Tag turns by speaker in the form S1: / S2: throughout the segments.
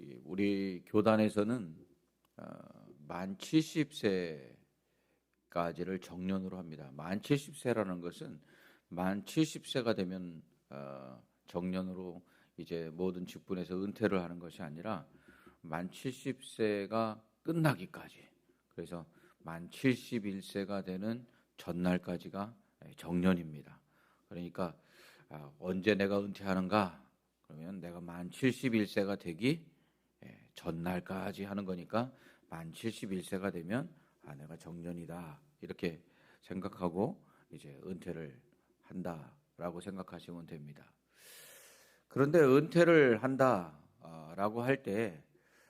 S1: 이 우리 교단에서는 어, 만 70세까지를 정년으로 합니다. 만 70세라는 것은 만 70세가 되면 어, 정년으로 이제 모든 직분에서 은퇴를 하는 것이 아니라 만 70세가 끝나기까지 그래서 만 71세가 되는 전날까지가 정년입니다. 그러니까 아, 언제 내가 은퇴하는가? 그러면 내가 만 71세가 되기 예, 전날까지 하는 거니까 만 71세가 되면 아 내가 정년이다 이렇게 생각하고 이제 은퇴를 한다라고 생각하시면 됩니다. 그런데 은퇴를 한다라고 할 때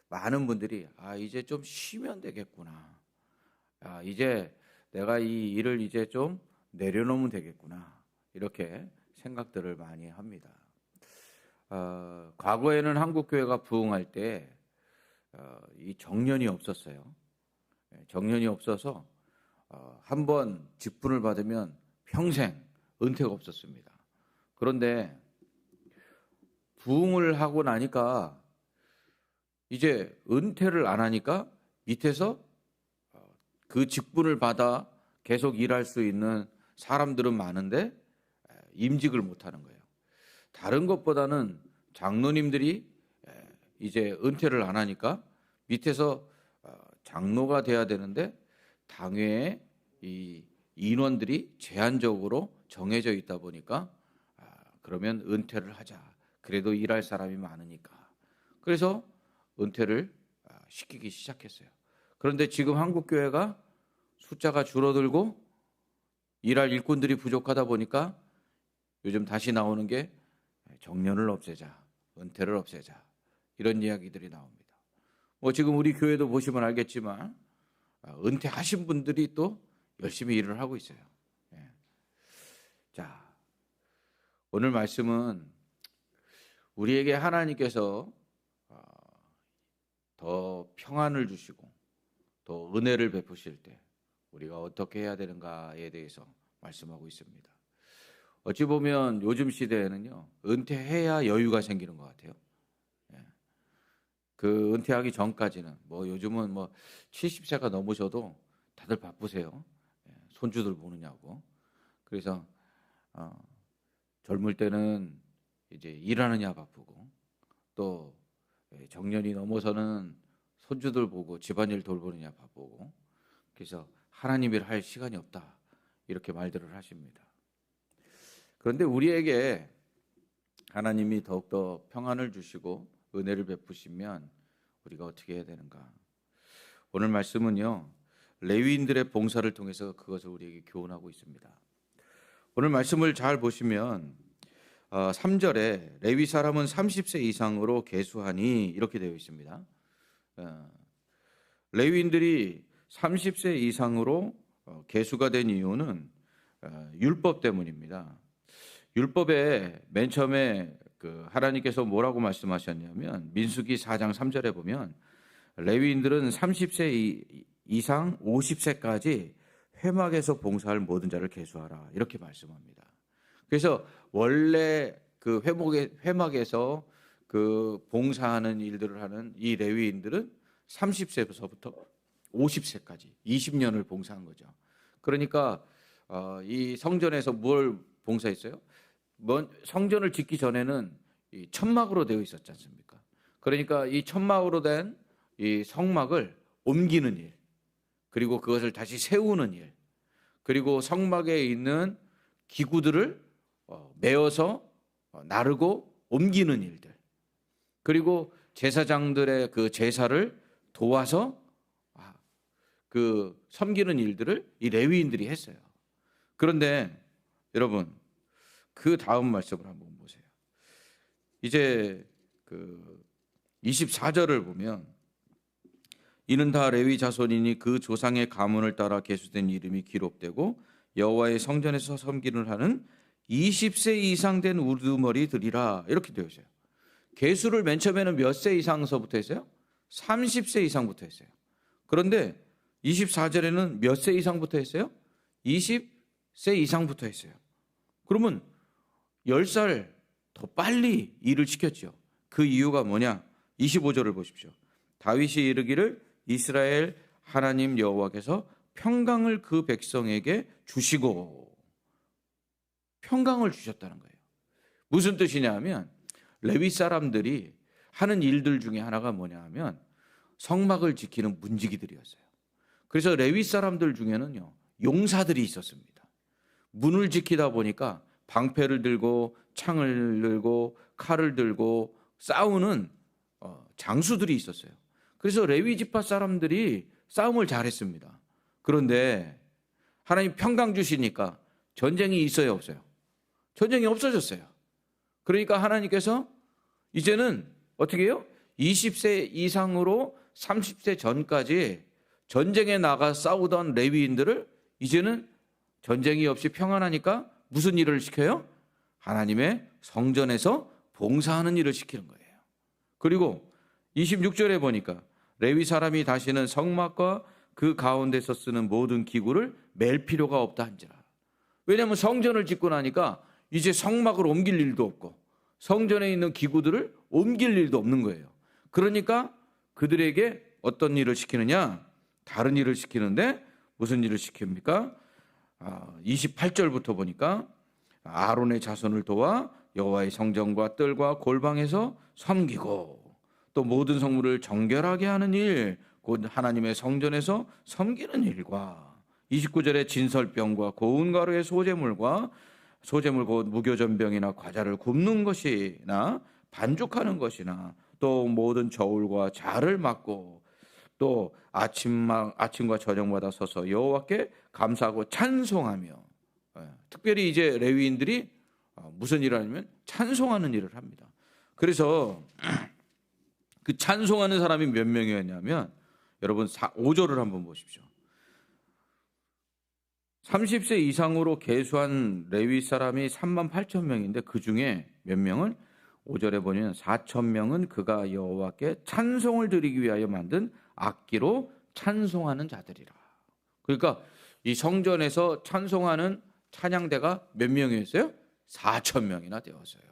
S1: 많은 분들이 아 이제 좀 쉬면 되겠구나. 아 이제 내가 이 일을 이제 좀 내려놓으면 되겠구나 이렇게 생각들을 많이 합니다. 어, 과거에는 한국 교회가 부흥할 때 어, 이 정년이 없었어요. 예, 정년이 없어서 어, 한번 직분을 받으면 평생 은퇴가 없었습니다. 그런데 부흥을 하고 나니까 이제 은퇴를 안 하니까 밑에서 어, 그 직분을 받아 계속 일할 수 있는 사람들은 많은데 에, 임직을 못 하는 거예요. 다른 것보다는 장로님들이 에, 이제 은퇴를 안 하니까 밑에서 어, 장로가 돼야 되는데 당회에 이 인원들이 제한적으로 정해져 있다 보니까 아, 그러면 은퇴를 하자. 그래도 일할 사람이 많으니까. 그래서 은퇴를 아, 시키기 시작했어요. 그런데 지금 한국 교회가 숫자가 줄어들고 일할 일꾼들이 부족하다 보니까 요즘 다시 나오는 게 정년을 없애자, 은퇴를 없애자 이런 이야기들이 나옵니다. 뭐 지금 우리 교회도 보시면 알겠지만 아, 은퇴하신 분들이 또 열심히 일을 하고 있어요. 예. 자, 오늘 말씀은 우리에게 하나님께서 어, 더 평안을 주시고 더 은혜를 베푸실 때 우리가 어떻게 해야 되는가에 대해서 말씀하고 있습니다. 어찌 보면 요즘 시대에는요 은퇴해야 여유가 생기는 것 같아요. 예. 그 은퇴하기 전까지는 뭐 요즘은 뭐 70세가 넘으셔도 다들 바쁘세요. 예. 손주들 보느냐고. 그래서 어, 젊을 때는 이제 일하느냐 바쁘고 또 예, 정년이 넘어서는 손주들 보고 집안일 돌보느냐 바쁘고 그래서 하나님을 할 시간이 없다 이렇게 말들을 하십니다. 그런데 우리에게 하나님이 더욱더 평안을 주시고 은혜를 베푸시면 우리가 어떻게 해야 되는가? 오늘 말씀은요 레위인들의 봉사를 통해서 그것을 우리에게 교훈하고 있습니다. 오늘 말씀을 잘 보시면 어, 3절에 레위 사람은 30세 이상으로 계수하니 이렇게 되어 있습니다. 어, 레위인들이 30세 이상으로 어, 계수가 된 이유는 어, 율법 때문입니다. 율법에 맨 처음에 그 하나님께서 뭐라고 말씀하셨냐면 민수기 4장 3절에 보면 레위인들은 30세 이상 50세까지 회막에서 봉사할 모든 자를 계수하라 이렇게 말씀합니다. 그래서 원래 그 회목에 회막에서 그 봉사하는 일들을 하는 이 레위인들은 30세부터 50세까지 20년을 봉사한 거죠. 그러니까 어, 이 성전에서 뭘 봉사했어요? 먼 성전을 짓기 전에는 이 천막으로 되어 있었지 않습니까? 그러니까 이 천막으로 된 이 성막을 옮기는 일, 그리고 그것을 다시 세우는 일, 그리고 성막에 있는 기구들을 어, 메어서 어, 나르고 옮기는 일들, 그리고 제사장들의 그 제사를 도와서 아, 그 섬기는 일들을 이 레위인들이 했어요. 그런데 여러분 그 다음 말씀을 한번 보세요. 이제 그 24절을 보면 이는 다 레위 자손이니 그 조상의 가문을 따라 계수된 이름이 기록되고 여호와의 성전에서 섬기를 하는 20세 이상 된 우두머리들이라 이렇게 되어 있어요. 계수를 맨 처음에는 몇 세 이상서부터 했어요? 30세 이상부터 했어요. 그런데 24절에는 몇 세 이상부터 했어요? 20세 이상부터 했어요. 그러면 10살 더 빨리 일을 시켰죠. 그 이유가 뭐냐? 25절을 보십시오. 다윗이 이르기를 이스라엘 하나님 여호와께서 평강을 그 백성에게 주시고 평강을 주셨다는 거예요. 무슨 뜻이냐면 레위 사람들이 하는 일들 중에 하나가 뭐냐 하면 성막을 지키는 문지기들이었어요. 그래서 레위 사람들 중에는요. 용사들이 있었습니다. 문을 지키다 보니까 방패를 들고 창을 들고 칼을 들고 싸우는 어, 장수들이 있었어요. 그래서 레위 지파 사람들이 싸움을 잘했습니다. 그런데 하나님 평강 주시니까 전쟁이 있어요, 없어요? 전쟁이 없어졌어요. 그러니까 하나님께서 이제는 어떻게 해요? 20세 이상으로 30세 전까지 전쟁에 나가 싸우던 레위인들을 이제는 전쟁이 없이 평안하니까 무슨 일을 시켜요? 하나님의 성전에서 봉사하는 일을 시키는 거예요. 그리고 26절에 보니까 레위 사람이 다시는 성막과 그 가운데서 쓰는 모든 기구를 맬 필요가 없다 한지라. 왜냐하면 성전을 짓고 나니까 이제 성막을 옮길 일도 없고 성전에 있는 기구들을 옮길 일도 없는 거예요. 그러니까 그들에게 어떤 일을 시키느냐? 다른 일을 시키는데 무슨 일을 시킵니까? 아, 28절부터 보니까 아론의 자손을 도와 여호와의 성전과 뜰과 골방에서 섬기고 또 모든 성물을 정결하게 하는 일, 곧 하나님의 성전에서 섬기는 일과 29절에 진설병과 고운 가루의 소재물과 소재물 곧 무교전병이나 과자를 굽는 것이나 반죽하는 것이나 또 모든 저울과 자를 막고 또 아침마, 아침과 저녁마다 서서 여호와께 감사하고 찬송하며 예, 특별히 이제 레위인들이 어, 무슨 일을 하냐면 찬송하는 일을 합니다. 그래서 그 찬송하는 사람이 몇 명이었냐면 여러분 5절을 한번 보십시오. 30세 이상으로 계수한 레위 사람이 3만 8천 명인데 그 중에 몇 명은 5절에 보면 4천 명은 그가 여호와께 찬송을 드리기 위하여 만든 악기로 찬송하는 자들이라. 그러니까 이 성전에서 찬송하는 찬양대가 몇 명이었어요? 4천 명이나 되었어요.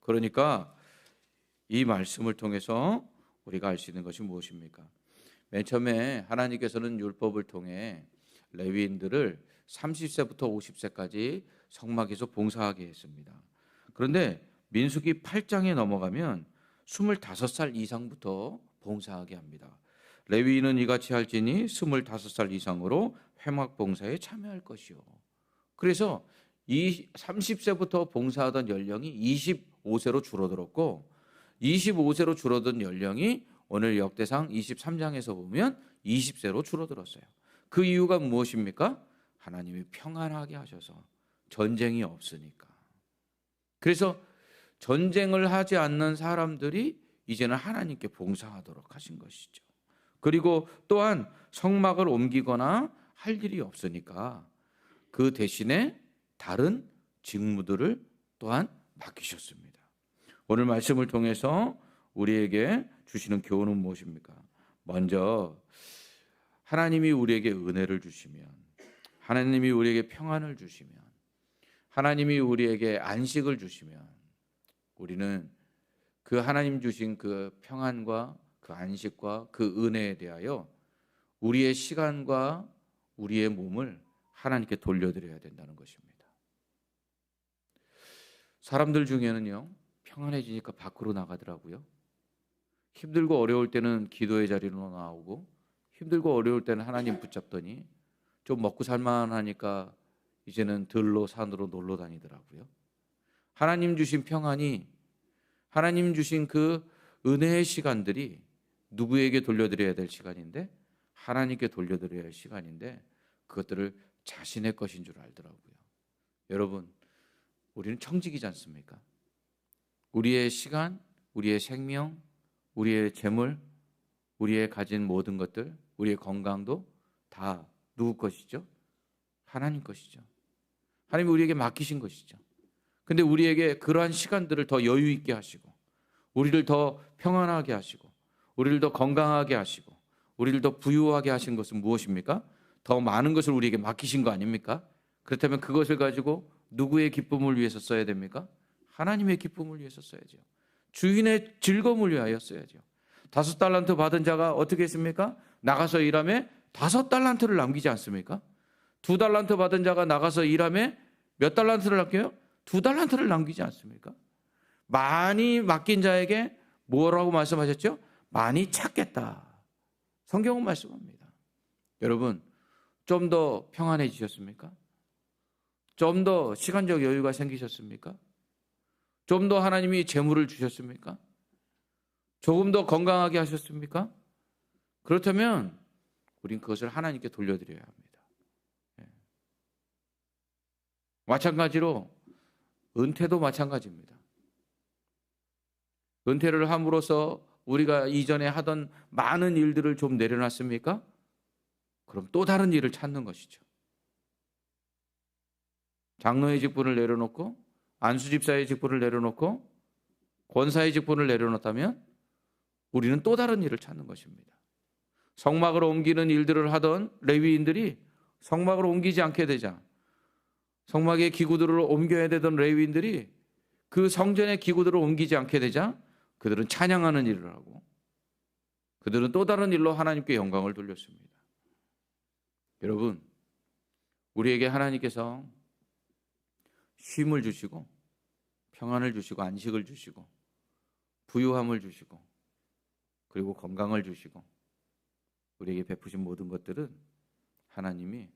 S1: 그러니까 이 말씀을 통해서 우리가 알 수 있는 것이 무엇입니까? 맨 처음에 하나님께서는 율법을 통해 레위인들을 30세부터 50세까지 성막에서 봉사하게 했습니다. 그런데 민수기 8장에 넘어가면 25살 이상부터 봉사하게 합니다. 레위인은 이같이 할지니 25살 이상으로 회막 봉사에 참여할 것이요. 그래서 이 30세부터 봉사하던 연령이 25세로 줄어들었고 25세로 줄어든 연령이 오늘 역대상 23장에서 보면 20세로 줄어들었어요. 그 이유가 무엇입니까? 하나님이 평안하게 하셔서 전쟁이 없으니까. 그래서 전쟁을 하지 않는 사람들이 이제는 하나님께 봉사하도록 하신 것이죠. 그리고 또한 성막을 옮기거나 할 일이 없으니까 그 대신에 다른 직무들을 또한 맡기셨습니다. 오늘 말씀을 통해서 우리에게 주시는 교훈은 무엇입니까? 먼저 하나님이 우리에게 은혜를 주시면 하나님이 우리에게 평안을 주시면 하나님이 우리에게 안식을 주시면 우리는 그 하나님 주신 그 평안과 그 안식과 그 은혜에 대하여 우리의 시간과 우리의 몸을 하나님께 돌려드려야 된다는 것입니다. 사람들 중에는요, 평안해지니까 밖으로 나가더라고요. 힘들고 어려울 때는 기도의 자리로 나오고, 힘들고 어려울 때는 하나님 붙잡더니, 좀 먹고 살만하니까 이제는 들로 산으로 놀러 다니더라고요. 하나님 주신 평안이, 하나님 주신 그 은혜의 시간들이 누구에게 돌려드려야 될 시간인데, 하나님께 돌려드려야 할 시간인데, 그것들을 자신의 것인 줄 알더라고요. 여러분, 우리는 청직이지 않습니까? 우리의 시간, 우리의 생명, 우리의 재물, 우리의 가진 모든 것들, 우리의 건강도 다 누구 것이죠? 하나님 것이죠. 하나님이 우리에게 맡기신 것이죠. 근데 우리에게 그러한 시간들을 더 여유 있게 하시고, 우리를 더 평안하게 하시고, 우리를 더 건강하게 하시고, 우리를 더 부유하게 하신 것은 무엇입니까? 더 많은 것을 우리에게 맡기신 거 아닙니까? 그렇다면 그것을 가지고 누구의 기쁨을 위해서 써야 됩니까? 하나님의 기쁨을 위해서 써야죠. 주인의 즐거움을 위하여 써야죠. 다섯 달란트 받은 자가 어떻게 했습니까? 나가서 일함에 다섯 달란트를 남기지 않습니까? 두 달란트 받은 자가 나가서 일함에 몇 달란트를 남겨요? 두 달란트를 남기지 않습니까? 많이 맡긴 자에게 뭐라고 말씀하셨죠? 많이 찾겠다. 성경은 말씀합니다. 여러분, 좀 더 평안해지셨습니까? 좀 더 시간적 여유가 생기셨습니까? 좀 더 하나님이 재물을 주셨습니까? 조금 더 건강하게 하셨습니까? 그렇다면 우린 그것을 하나님께 돌려드려야 합니다. 예. 마찬가지로 은퇴도 마찬가지입니다. 은퇴를 함으로써 우리가 이전에 하던 많은 일들을 좀 내려놨습니까? 그럼 또 다른 일을 찾는 것이죠. 장로의 직분을 내려놓고 안수집사의 직분을 내려놓고 권사의 직분을 내려놓다면 우리는 또 다른 일을 찾는 것입니다. 성막으로 옮기는 일들을 하던 레위인들이 성막으로 옮기지 않게 되자 성막의 기구들을 옮겨야 되던 레위인들이 그 성전의 기구들을 옮기지 않게 되자 그들은 찬양하는 일을 하고 그들은 또 다른 일로 하나님께 영광을 돌렸습니다. 여러분, 우리에게 하나님께서 쉼을 주시고 평안을 주시고 안식을 주시고 부유함을 주시고 그리고 건강을 주시고 우리에게 베푸신 모든 것들은 하나님이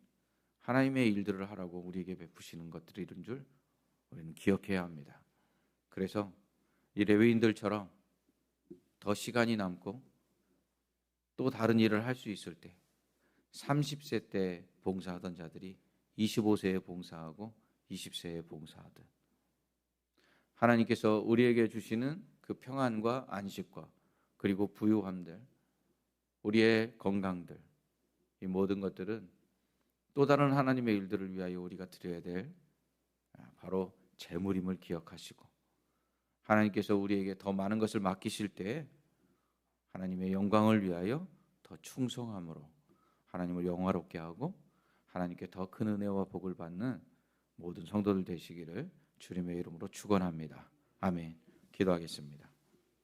S1: 하나님의 일들을 하라고 우리에게 베푸시는 것들인 줄 우리는 기억해야 합니다. 그래서 이 레위인들처럼 더 시간이 남고 또 다른 일을 할 수 있을 때 30세 때 봉사하던 자들이 25세에 봉사하고 20세에 봉사하듯. 하나님께서 우리에게 주시는 그 평안과 안식과 그리고 부유함들 우리의 건강들 이 모든 것들은 또 다른 하나님의 일들을 위하여 우리가 드려야 될 바로 재물임을 기억하시고 하나님께서 우리에게 더 많은 것을 맡기실 때 하나님의 영광을 위하여 더 충성함으로 하나님을 영화롭게 하고 하나님께 더 큰 은혜와 복을 받는 모든 성도들 되시기를 주님의 이름으로 축원합니다. 아멘. 기도하겠습니다.